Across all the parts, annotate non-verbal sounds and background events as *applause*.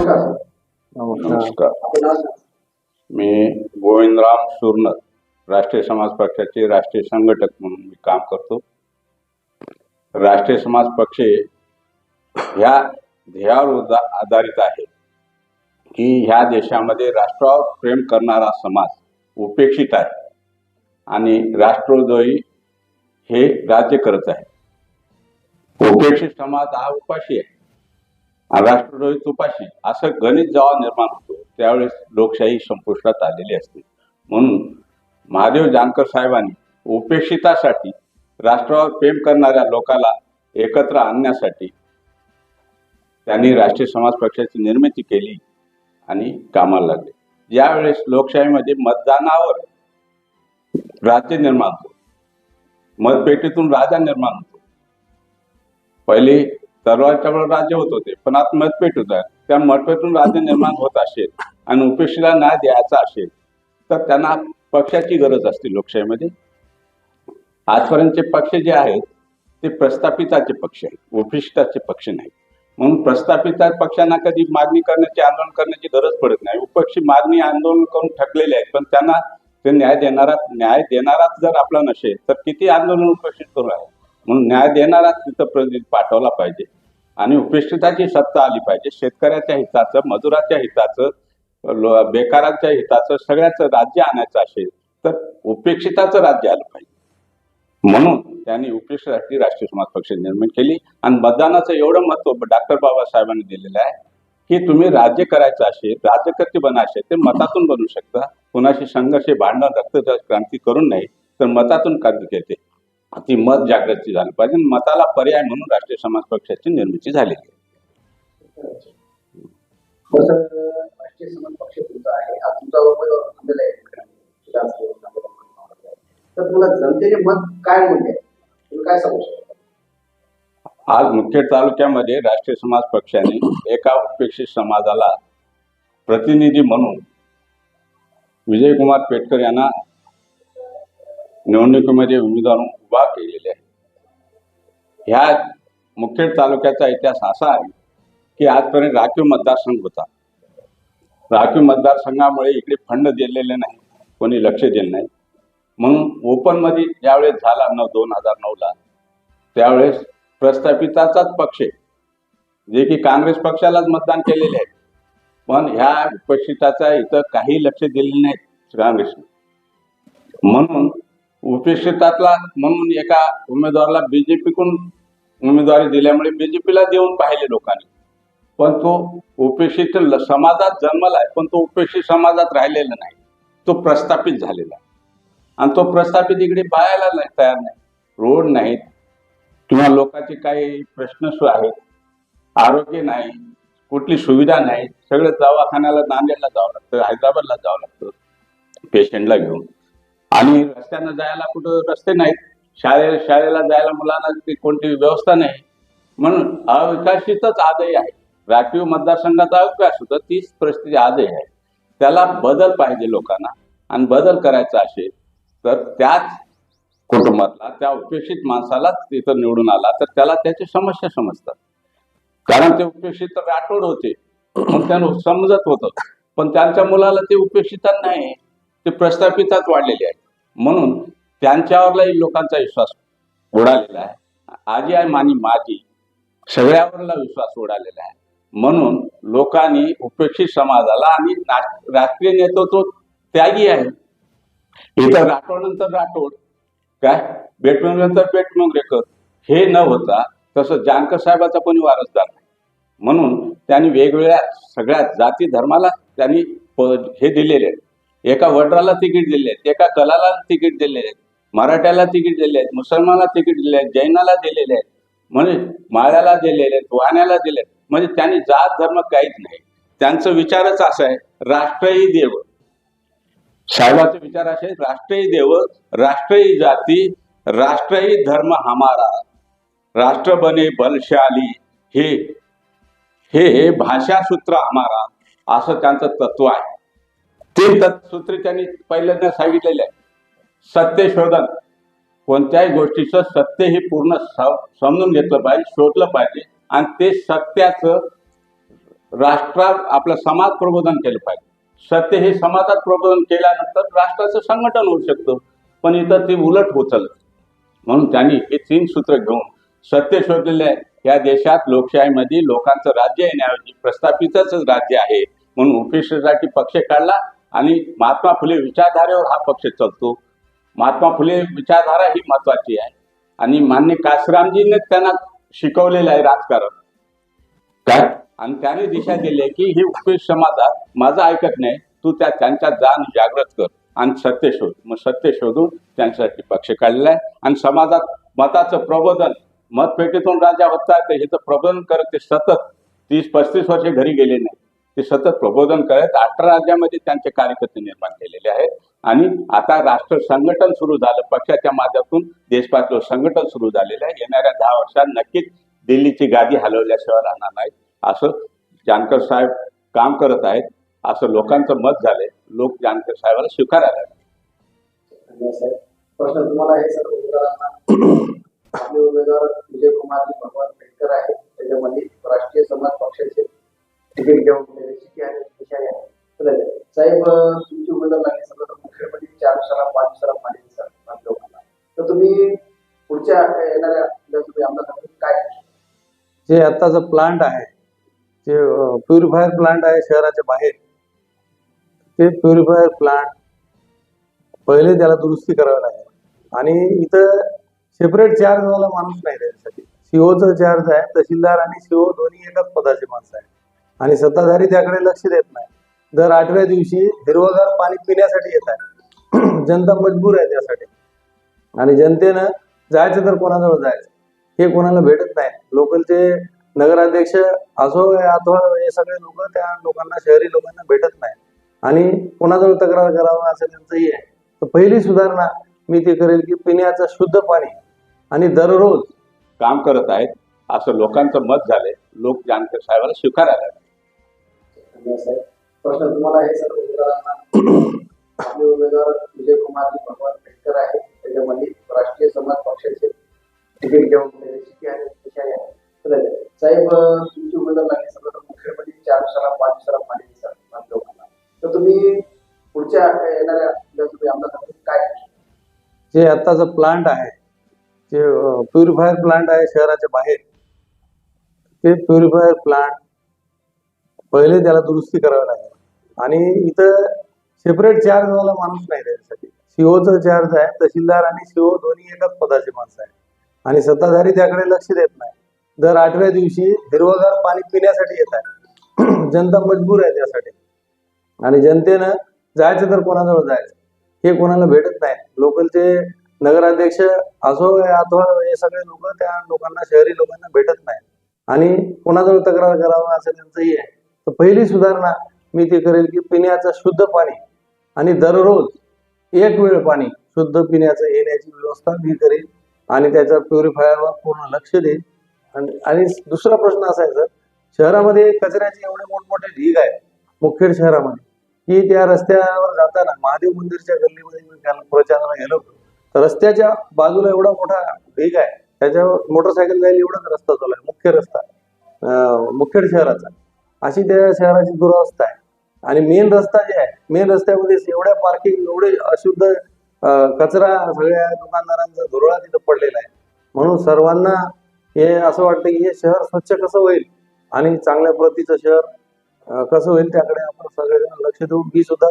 नमस्कार. मी गोविंदराम सुरनर राष्ट्रीय समाज पक्षाचे राष्ट्रीय संघटक म्हणून मी काम करतो. राष्ट्रीय समाज पक्ष ह्या ध्येयावर आधारित आहे की ह्या देशामध्ये राष्ट्रावर प्रेम करणारा समाज उपेक्षित आहे आणि राष्ट्रोद्रोही हे राज्य करत आहे. उपेक्षित समाज हा उपाशी आहे. राष्ट्रद्रोही तुपाशी असं गणित जेव्हा निर्माण होतो त्यावेळेस लोकशाही संपुष्टात आलेली असते. म्हणून महादेव जानकर साहेबांनी उपेक्षितासाठी राष्ट्रावर प्रेम करणाऱ्या लोकाला एकत्र आणण्यासाठी त्यांनी राष्ट्रीय समाज पक्षाची निर्मिती केली आणि कामाला लागले. ज्यावेळेस लोकशाहीमध्ये मतदानावर राज्य निर्माण होतो. मतपेटीतून राजा निर्माण होतो. पहिले तलवारच्यावर राज्य होत होते पण आता मतपेट होत. आहे त्या मतपेटून राज्य निर्माण होत असेल आणि उपेक्षेला न्याय द्यायचा असेल तर त्यांना पक्षाची गरज असते लोकशाहीमध्ये. आजपर्यंतचे पक्ष जे आहेत ते प्रस्थापिताचे पक्ष आहेत उपेक्षिताचे पक्ष नाहीत. म्हणून प्रस्थापित पक्षांना कधी मागणी करण्याची आंदोलन करण्याची गरज पडत नाही. उपक्षी मागणी आंदोलन करून ठकलेले आहेत पण त्यांना ते न्याय देणारा न्याय देणाराच जर आपला नसेल तर किती आंदोलन उपेक्षित करू आहे म्हणून न्याय देणाराच तिथं प्रतिनिधी पाठवला पाहिजे. आणि उपेक्षिताची सत्ता आली पाहिजे. शेतकऱ्याच्या हिताचं मजुराच्या हिताचं बेकारांच्या हिताचं सगळ्याचं राज्य आणायचं असेल तर उपेक्षिताचं राज्य आलं पाहिजे. म्हणून त्यांनी उपेक्षितासाठी राष्ट्रीय समाज पक्ष निर्माण केली. आणि मतदानाचं एवढं महत्त्व डॉक्टर बाबासाहेबांनी दिलेलं आहे की तुम्ही राज्य करायचं असेल राज्यकर्ते बनायचे ते मतातून बनू शकता. कुणाशी संघर्ष भांडण रक्त क्रांती करून नाही तर मतातून कार्य घेते ती मत जागृती झाली पाहिजे मताला पर्याय म्हणून राष्ट्रीय समाज पक्षाची निर्मिती झालेली आहे. हो आज मुखेड तालुक्यामध्ये राष्ट्रीय समाज पक्षाने एका उपेक्षित समाजाला प्रतिनिधी म्हणून विजयकुमार पेटकर यांना निवडणुकीमध्ये उमेदवार उभा केलेले आहे ह्या मुखेड तालुक्याचा इतिहास असा आहे की आजपर्यंत राखीव मतदारसंघ होता. राखीव मतदारसंघामुळे इकडे फंड दिलेले नाही कोणी लक्ष दिलं नाही. म्हणून ओपनमध्ये ज्यावेळेस झाला न दोन हजार नऊला त्यावेळेस प्रस्थापिताचाच पक्ष आहे. जे की काँग्रेस पक्षालाच मतदान केलेले आहे पण ह्या उपस्थिताचा इथं काही लक्ष दिलेलं नाही काँग्रेसने. म्हणून उपेक्षितातला म्हणून एका उमेदवाराला बीजेपीकडून उमेदवारी दिल्यामुळे बीजेपीला देऊन पाहिले लोकांनी. पण तो उपेक्षित समाजात जन्मला आहे पण तो उपेक्षित समाजात राहिलेला नाही. तो प्रस्थापित झालेला आहे. आणि तो प्रस्थापित इकडे पाहायला नाही तयार नाही. रोड नाहीत. किंवा लोकांचे काही प्रश्न सु आहेत. आरोग्य नाही. कुठली सुविधा नाही. सगळं दवाखान्याला नांदेडला जावं लागतं हैदराबादला जावं लागतं. पेशंटला घेऊन. आणि रस्त्यानं जायला कुठं रस्ते नाहीत. शाळे शाळेला जायला मुलांना ती कोणती व्यवस्था नाही. म्हणून अविकसितच आजही आहे. राखीव मतदारसंघाचा अविकास होता तीच परिस्थिती आजही आहे. त्याला बदल पाहिजे लोकांना. आणि बदल करायचा असेल तर त्याच कुटुंबातला त्या उपेक्षित माणसालाच तिथं निवडून आला तर त्याला त्याची समस्या समजतात. कारण ते उपेक्षित राठोड होते. मग त्यांना समजत होतं. पण त्यांच्या मुलाला ते उपेक्षित नाही. ते प्रस्थापितात वाढलेले आहेत. म्हणून त्यांच्यावरलाही लोकांचा विश्वास उडालेला आहे. आजी आहे मानी माझी सगळ्यावरला विश्वास उडालेला आहे. म्हणून लोकांनी उपेक्षित समाजाला आणि ना- राष्ट्रीय नेतृत्व त्यागी आहे. इथं राठोड नंतर राठोड काय? बेटमंगरेकर बेटमंगरेकर हे न होता तसं जानकर साहेबाचा कोणी वारसदार नाही. म्हणून त्यांनी वेगवेगळ्या सगळ्या जाती धर्माला त्यांनी हे दिलेले आहे एका वड्राला तिकीट दिले आहेत एका कलाला तिकीट दिले आहेत मराठ्याला तिकीट दिले आहेत मुसलमानाला तिकीट दिले आहेत जैनाला दिलेले आहेत म्हणजे माळ्याला दिलेले आहेत वाण्याला दिले आहेत. म्हणजे त्यांनी जात धर्म काहीच नाही. त्यांचं विचारच असं आहे राष्ट्रही देव. साहेबाचा विचार असे राष्ट्रही देव राष्ट्रही जाती राष्ट्रही धर्म हमारा. राष्ट्र बने बलशाली हे हे भाषासूत्र हमारा असं त्यांचं तत्व आहे. ते तत्सूत्र त्यांनी पहिल्यांदा सांगितलेलं आहे. सत्य शोधन. कोणत्याही गोष्टीचं सत्य हे पूर्ण समजून घेतलं पाहिजे शोधलं पाहिजे. आणि ते सत्याचं राष्ट्रात आपलं समाज प्रबोधन केलं पाहिजे. सत्य हे समाजात प्रबोधन केल्यानंतर राष्ट्राचं संघटन होऊ शकतं. पण इथं ते उलट होत म्हणून त्यांनी हे तीन सूत्र घेऊन सत्य शोधलेले आहे. या देशात लोकशाहीमध्ये लोकांचं राज्य येण्याऐवजी प्रस्थापितच राज्य आहे. म्हणून उपेक्षेसाठी पक्ष काढला. आणि महात्मा फुले विचारधारेवर हा पक्ष चालतो. महात्मा फुले विचारधारा ही महत्वाची आहे. आणि मान्य कासरामजीने त्यांना शिकवलेलं आहे राजकारण. काय? आणि त्याने दिशा दिली आहे की ही उपेश समाजात माझं ऐकत नाही तू त्या त्यांच्या जाण जागृत कर. आणि सत्य शोध. मग सत्य शोधून त्यांच्यासाठी पक्ष काढलेला आहे. आणि समाजात मताचं प्रबोधन मतपेटीतून राजा होता तर ह्याचं प्रबोधन करत ते सतत तीस पस्तीस वर्षे घरी गेले नाही ते सतत प्रबोधन करत अठरा राज्यामध्ये त्यांचे कार्यकर्ते निर्माण केलेले आहेत. आणि आता राष्ट्र संघटन सुरू झालं. पक्षाच्या माध्यमातून देशपातळीवर संघटन सुरू झालेलं आहे. येणाऱ्या दहा वर्षात नक्कीच दिल्लीची गादी हलवल्याशिवाय राहणार नाही असं जानकर साहेब काम करत आहेत. असं लोकांचं मत झालंय. लोक जानकर साहेबाला स्वीकारायला प्रश्न तुम्हाला हे आपले उमेदवार विजयकुमारजी भगवान पेडकर आहे त्याच्यामध्ये राष्ट्रीय समाज पक्षाचे तिकीट घेऊन गेले आणि दिशा साहेब तुमची उमेदवार लागली समजा मुख्यमंत्री चार दिवसाला पाच दिवसाला पाणी दिवसाला लोकांना तर तुम्ही पुढच्या येणाऱ्या तुम्ही आमदार काय जे आत्ताचं प्लांट आहे जे प्युरिफायर प्लांट आहे शहराच्या बाहेर ते प्युरिफायर प्लांट पहिले त्याला दुरुस्ती करावी लागेल. आणि इथं सेपरेट चार्जवाला माणूस नाही त्याच्यासाठी सीओचं चार्ज आहे तहसीलदार आणि सीओ दोन्ही एकाच पदाचे माणसं आहे आणि सत्ताधारी त्याकडे लक्ष देत नाही. दर आठव्या दिवशी हिरवगार पाणी पिण्यासाठी येत आहे. *clears throat* जनता मजबूर आहे त्यासाठी. आणि जनतेनं जायचं तर कोणाजवळ जायचं? हे कोणाला भेटत नाही. लोकलचे नगराध्यक्ष असो अथवा हे सगळे लोक त्या लोकांना शहरी लोकांना भेटत नाही. आणि कोणाजवळ तक्रार करावं असं त्यांचंही आहे. तर पहिली सुधारणा मी ते करेल की पिण्याचं शुद्ध पाणी. आणि दररोज काम करत आहेत. असं लोकांचं मत झालंय. लोक जानकर साहेबाला स्वीकारायला साहेब प्रश्न तुम्हाला हे सर्व उमेदवारांना आपले उमेदवार कुमार भगवान पेडकर आहे. त्याच्यामध्ये राष्ट्रीय समाज पक्षाचे तिकीट घेऊन साहेब तुमची उमेदवार लागली समजा मुख्यमंत्री चार दिवसाला पाच दिवसाला पाणी दिवसाला लोकांना. तर तुम्ही पुढच्या येणाऱ्या तुम्ही आमदार काय जे आत्ताचं प्लांट आहे जे प्युरिफायर प्लांट आहे शहराच्या बाहेर ते प्युरिफायर प्लांट पहिले त्याला दुरुस्ती करावी लागेल. आणि इथं सेपरेट चार्जवाला माणूस नाही त्याच्यासाठी. सीओचं चार्ज आहे तहसीलदार आणि सीओ दोन्ही एकाच पदाचे माणसं आहे आणि सत्ताधारी त्याकडे लक्ष देत नाही. दर आठव्या दिवशी हिरवगार पाणी पिण्यासाठी येत आहे. *clears throat* जनता मजबूर आहे त्यासाठी. आणि जनतेनं जायचं तर कोणाजवळ जायचं? हे कोणाला भेटत नाही. लोकलचे नगराध्यक्ष असो अथवा हे सगळे लोक त्या लोकांना शहरी लोकांना भेटत नाही. आणि कोणाजवळ तक्रार करावा असं त्यांचंही आहे. तर पहिली सुधारणा मी ते करेल की पिण्याचं शुद्ध पाणी आणि दररोज एक वेळ पाणी शुद्ध पिण्याचं येण्याची व्यवस्था मी करेल आणि त्याच्या प्युरिफायरवर पूर्ण लक्ष देईल. आणि आणि दुसरा प्रश्न असायचा शहरामध्ये कचऱ्याचे एवढे मोठमोठे ढीग आहे मुखेड शहरामध्ये की त्या रस्त्यावर जाताना महादेव मंदिरच्या गल्लीमध्ये मी प्रचाराला गेलो तर रस्त्याच्या बाजूला एवढा मोठा ढीग आहे त्याच्यावर मोटरसायकल जायला एवढाच रस्ता चालू आहे मुख्य रस्ता मुखेड शहराचा. अशी त्या शहराची दुरावस्था आहे. आणि मेन रस्ता जे आहे मेन रस्त्यामध्ये एवढ्या पार्किंग एवढे अशुद्ध कचरा सगळ्या दुकानदारांचा धुरळा तिथं पडलेला आहे. म्हणून सर्वांना हे असं वाटतं की हे शहर स्वच्छ कसं होईल आणि चांगल्या प्रतीचं शहर कसं होईल त्याकडे आपण सगळेजण लक्ष देऊ मी सुद्धा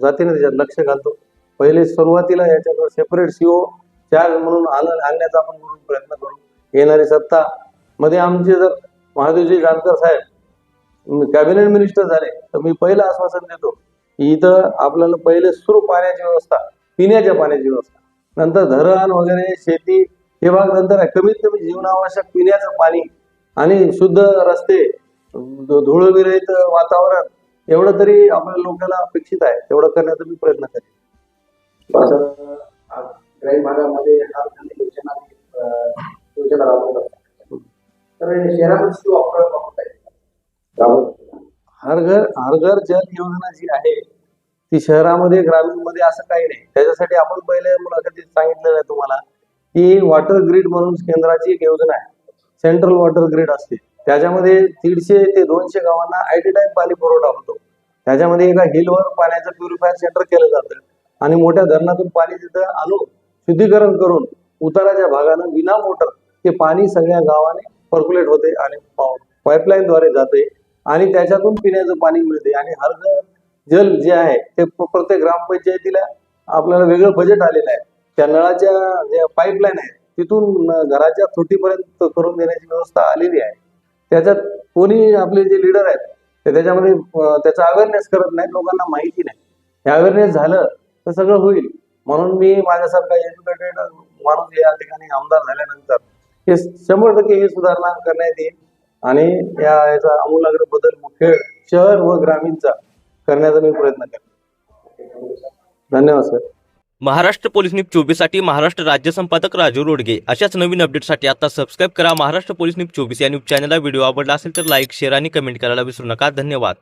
जातीने त्याच्यात लक्ष घालतो. पहिले सुरुवातीला याच्याकडे सेपरेट सीओ चार्ज म्हणून आणण्याचा आपण म्हणून प्रयत्न करू. येणारी सत्ता मध्ये आमचे जर महादेवजी जानकर साहेब कॅबिनेट मिनिस्टर झाले तर मी पहिलं आश्वासन देतो की इथं आपल्याला पहिले सुरू पाण्याची व्यवस्था पिण्याच्या पाण्याची व्यवस्था नंतर धरण वगैरे शेती हे भाग नंतर आहे. कमीत कमी जीवनावश्यक पिण्याचं पाणी आणि शुद्ध रस्ते धुळविरहित वातावरण एवढं तरी आपल्या लोकांना अपेक्षित आहे. तेवढं करण्याचा मी प्रयत्न करेन. ग्रामीण भागामध्ये योजना योजना राबवत असतात. तर शहरामध्ये ती वापर वापरता येते राबवत हर घर घर जल योजना जी आहे ती शहरामध्ये ग्रामीणमध्ये असं काही नाही. त्याच्यासाठी आपण पहिले मुलाखतीत सांगितलेलं आहे तुम्हाला की वॉटर ग्रीड म्हणून केंद्राची एक योजना आहे. सेंट्रल वॉटर ग्रीड असते. त्याच्यामध्ये दीडशे ते दोनशे गावांना आय टी टाईप पाणी पुरवठा होतो. त्याच्यामध्ये एका हिलवर पाण्याचं प्युरिफायर सेंटर केलं जातं. आणि मोठ्या धरणातून पाणी तिथं आणून शुद्धीकरण करून उताराच्या भागानं विना मोटर ते पाणी सगळ्या गावाने पर्क्युलेट होते आणि पाईपलाईनद्वारे जाते. आणि त्याच्यातून पिण्याचं पाणी मिळते. आणि हर जल जे आहे ते प्रत्येक ग्रामपंचायतीला आपल्याला वेगळं बजेट आलेलं आहे. त्या नळाच्या ज्या पाईपलाईन आहेत तिथून घराच्या थोटीपर्यंत करून देण्याची व्यवस्था आलेली आहे. त्याच्यात कोणी आपले जे लिडर आहेत ते त्याच्यामध्ये त्याचा अवेअरनेस करत नाही लोकांना माहिती नाही. हे अवेअरनेस झालं तर सगळं होईल. म्हणून मी माझ्यासारखा एज्युकेटेड माणूस या ठिकाणी आमदार झाल्यानंतर हे शंभर टक्के ही सुधारणा करण्यात येईल. आणि या याचा आमूलाग्र बदल मुखेड शहर व ग्रामीणचा करण्याचा मी प्रयत्न करेन धन्यवाद सर. महाराष्ट्र पोलीस न्यूज चोवीससाठी महाराष्ट्र राज्य संपादक राजू रोडगे. अशाच नवीन अपडेटसाठी आता सबस्क्राईब करा. महाराष्ट्र पोलीस न्यूज चोवीस या न्यूज चॅनलला व्हिडिओ आवडला असेल तर लाईक शेअर आणि कमेंट करायला विसरू नका. धन्यवाद.